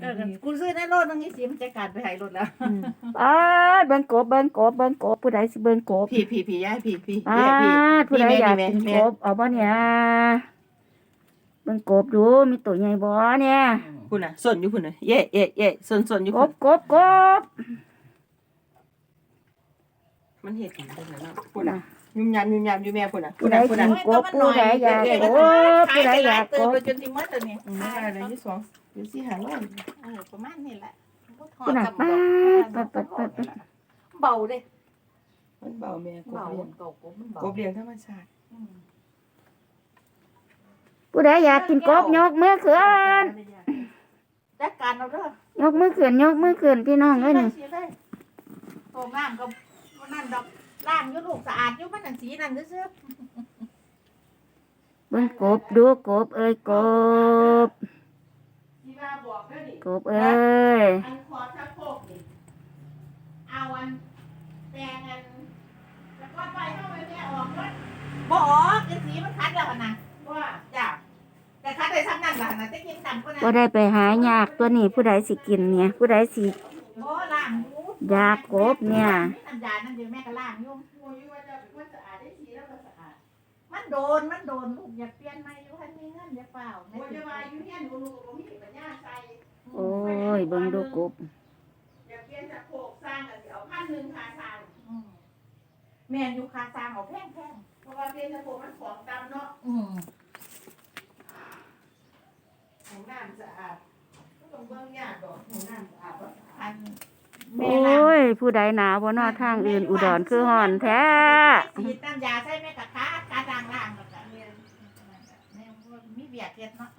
เออกูซื้อในรถนึงนี่สิมันจะกัดไปใหายรถแล้วอืมอ้าดเบิ่งกบเบิ่งกบเบิ่งกบผู้ใดสิเบิ่งกบพี่พี่พี่ยายพี่พี่อ้าพี่ดผู้ใดอยากแม่กินแม่กบเอาบ่เนี่ยเบิ่งกบดูมีตัวใหญ่บ่เนี่ยคุณน่ะส่วนอยู่คุณน่ะเย่เย่เย่ส่วนส่วนอยู่กคุบณกบกบ มันเห็ดกันได้แล้วคุณน่ะยุ่มยามยุ่มยามอยู่แม่คุณน่ะผู้ใดคุณกิน่ะนกบผู้ใดอยากกบผู้ใดอยากกบไปจนที่มัดตัวนี้อืมไม่ได้เลยที่สองเดี๋ยวสิหาร้อยเออประมาณนี้แหละผู้น่ะป้าดปัดปัดปัดปัดเบาเด้มันเบาแม่กบเบาเลี้ยงเก่ากบมันเบากบเลี้ยงธรรมชาติอืมผู้ใดอยากกินกบยกมือขึ้นจัดการเอาเด้อยกมือขึ้นยกมือขึ้นพี่น้องเอ้ยนี่สีเลยโตน้ำก็บ่ นั่นดอกล้างอยู่ลูกสะอาดอยู่มันนั่นสีนั่นซื่อเบิ่งกบดูกบเอ้ยกบ ที่ว่าบอกเด้อนี่กบเอ้ยอันขอชักโครกนี่เอาอันแปลงอันแล้วก็ไปเข้าไปแม่ออกรถบ่ออกไอ้สีมันคัดแล้วหั่นนะว่าจ้ะแต่คัดได้ซ้ำนั่นล่ะนะจะกินซ้ำก็บ่นะได้ไปหายากตัวนี้ผู้ใดสิกินเนี่ย ผู้ใดสิบ่ล้างหู ยากกบเนี่ยน้ำยานั่นเดี๋ยวแม่ก็ล้างอยู่โอ้ยว่าจะว่าสะอาดได้ทีแล้วก็สะอาดมันโดนมันโดนลูกอย่าเปลี่ยนใหม่อยู่คันมีเงินอย่าเปล่าแม่โอ้ยจะมาอยู่เฮียนหนูหนูบ่มีปัญญาใส่โอ้ยเบิ่งดูกบอยากเปลี่ยนจากโคกสร้างก็สิเอาพันหนึงค่าสร้างอืมแม่นอยู่คาซางเอาแพงเพราะว่าเปลี่ยนจากโคกมันของตามเนาะๆอืมของน้ำสะอาดก็ต้องเบิ่งยากดอกของน้ำสะอาดบ่สะอาดอันโอแม่ล้าง้ ย ผู้ใดหนาวบ่นอทางอื่นอุดรคือห่อนแท้ฉีดน้ำยาใส่แม่กะคาคาดังล่างแล้วก็แม่แม่มีเบียดเทียดเนาะ